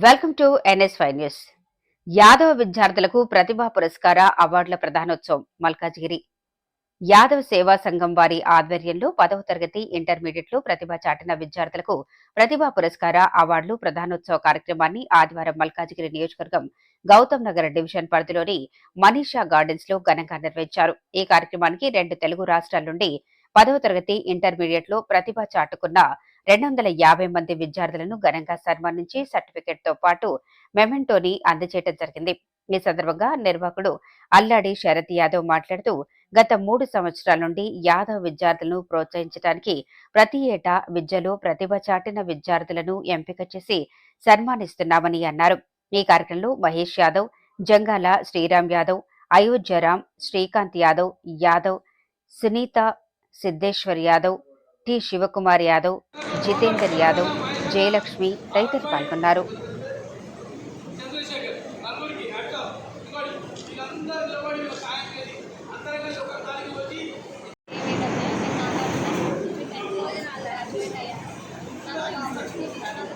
Welcome to NSY news. Yadava విద్యార్థులకు ప్రతిభా పురస్కార అవార్డుల ప్రధానోత్సవం మల్కాజ్గిరి. యాదవ సేవా సంఘం వారి ఆధ్వర్యంలో పదవ తరగతి ఇంటర్మీడియట్లో ప్రతిభ చాటిన విద్యార్థులకు ప్రతిభా పురస్కార అవార్డులు ప్రధానోత్సవ కార్యక్రమాన్ని ఆదివారం మల్కాజ్గిరి నియోజకవర్గం గౌతమ్ నగర్ డివిజన్ పరిధిలోని మనీషా గార్డెన్స్లో ఘనంగా నిర్వహించారు. ఈ కార్యక్రమానికి రెండు తెలుగు రాష్ట్రాల నుండి పదవ తరగతి ఇంటర్మీడియట్లో ప్రతిభ చాటుకున్న రెండు వందల యాభై మంది విద్యార్థులను ఘనంగా సన్మానించి సర్టిఫికెట్తో పాటు మెమెంటోని అందజేయడం జరిగింది. ఈ సందర్భంగా నిర్వాహకుడు అల్లాడి శరత్ యాదవ్ మాట్లాడుతూ గత మూడు సంవత్సరాల నుండి యాదవ్ విద్యార్థులను ప్రోత్సహించడానికి ప్రతి ఏటా విద్యలో ప్రతిభ చాటిన విద్యార్థులను ఎంపిక చేసి సన్మానిస్తున్నామని అన్నారు. ఈ కార్యక్రమంలో మహేష్ యాదవ్ జంగాల శ్రీరామ్ యాదవ్ అయోధ్యరామ్ శ్రీకాంత్ యాదవ్ యాదవ్ సునీత సిద్ధేశ్వర్ యాదవ్ టి శివకుమార్ యాదవ్ జితేందర్ యాదవ్ జయలక్ష్మి తదితరులు పాల్గొన్నారు.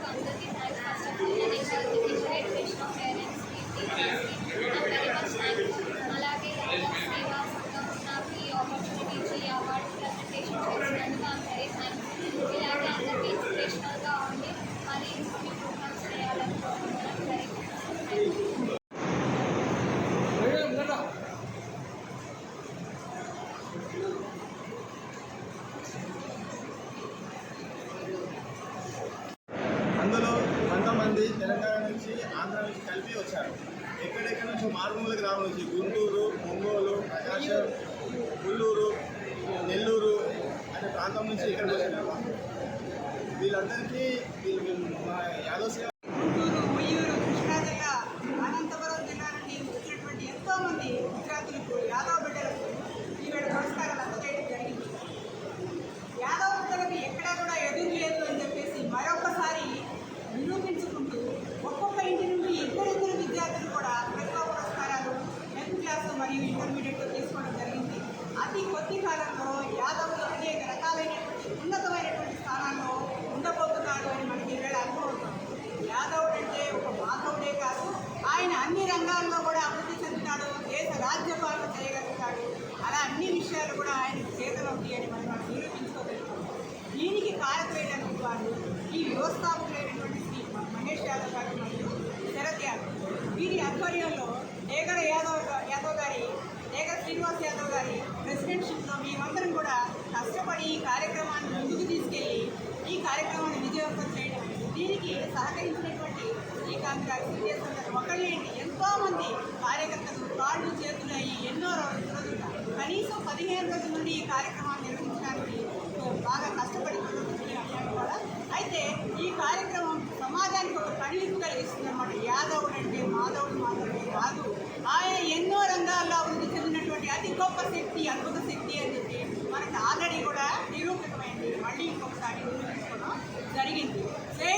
అందరికీ కలిపి వచ్చారు. ఎక్కడెక్కడ నుంచి మారుమూల గ్రామం నుంచి గుంటూరు ఒంగోలు ప్రకాశం పుల్లూరు నెల్లూరు అనే ప్రాంతం నుంచి ఇక్కడికి వచ్చారు. వీళ్ళందరికీ వీళ్ళు మా యాదవ్ సేవ గుంటూరు ఉయ్యూరు కృష్ణా జిల్లా అనంతపురం జిల్లా నుండి వచ్చినటువంటి ఎంతో మంది విద్యార్థులకు యాదవ్ బిడ్డలకు ఈవేళ పురస్కారాలు అందజేయడం జరిగింది యాదవ్ బిడ్డలకు ఎక్కడా కూడా ఎదురు లేదు అని చెప్పేసి మరొకసారి నిరూపించుకుంటూ ఒక్కొక్క ఇంటి నుండి ఇద్దరిద్దరు విద్యార్థులు కూడా ప్రతిభా పురస్కారాలు టెన్త్ క్లాస్ మరియు ఇంటర్మీడియట్లో తీసుకోవడం జరిగింది అతి కొద్ది కాలంలో యాదవులు అనేక రకాలైనటువంటి ఉన్నతమైనటువంటి స్థానాల్లో ఉండబోతున్నారు అని మనకి ఈవేళ అనుభవవుతుంది యాదవుడు అంటే ఒక మాధవుడే కాదు ఆయన అన్ని రంగాల్లో కూడా అభివృద్ధి చెందుతాడు దేశ రాజ్యపాలన చేయగలుగుతాడు. అలా అన్ని విషయాలు కూడా ఆయన చేతలో అని మనం మనం నిరూపించుకోగలుగుతాం. దీనికి కారకులైనటువంటి వారు ఈ వ్యవస్థాపకులైనటువంటి శ్రీ మహేష్ యాదవ్ గారు మరియు శరత్ యాదవ్. వీరి ఆధ్వర్యంలో ఏగర యాదవ్ యాదవ్ గారి ఏగర శ్రీనివాస్ యాదవ్ గారి ప్రెసిడెంట్షిప్లో మేమందరం కూడా కష్టపడి ఈ కార్యక్రమాన్ని ముందుకు తీసుకెళ్ళి ఈ కార్యక్రమాన్ని విజయవంతం చేయడం. దీనికి సహకరించినటువంటి శ్రీకాంత్ గారు సీనియర్ ఒకళ్ళేంటి? ఎంతో మంది కార్యకర్తలు కాళ్ళు చేతులు అయ్యి ఎన్నో రోజులుగా కనీసం పదిహేను రోజుల నుండి ఈ కార్యక్రమాన్ని నిర్వహించడానికి బాగా కష్టపడి కూడా అయితే ఈ కార్యక్రమం సమాజానికి ఒక కనువిప్పు కలిగిస్తుంది అనమాట యాదవుడు అంటే మాధవుడు మాత్రమే కాదు. ఆయన ఎన్నో రంగాల్లో అభివృద్ధి చెందినటువంటి అతి గొప్ప శక్తి అద్భుత శక్తి అని చెప్పి మనకు ఆల్రెడీ కూడా నిరూపితమైంది మళ్ళీ ఇంకొకసారి నిరూపించుకోవడం జరిగింది. జై